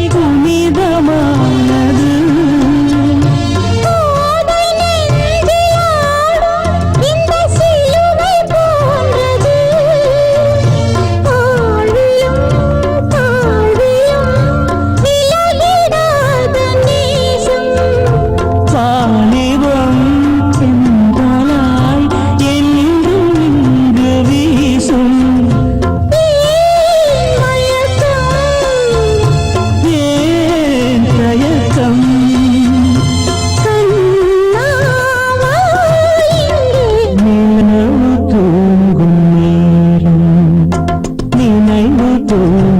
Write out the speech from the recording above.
తిరిగి మీదమా Oh.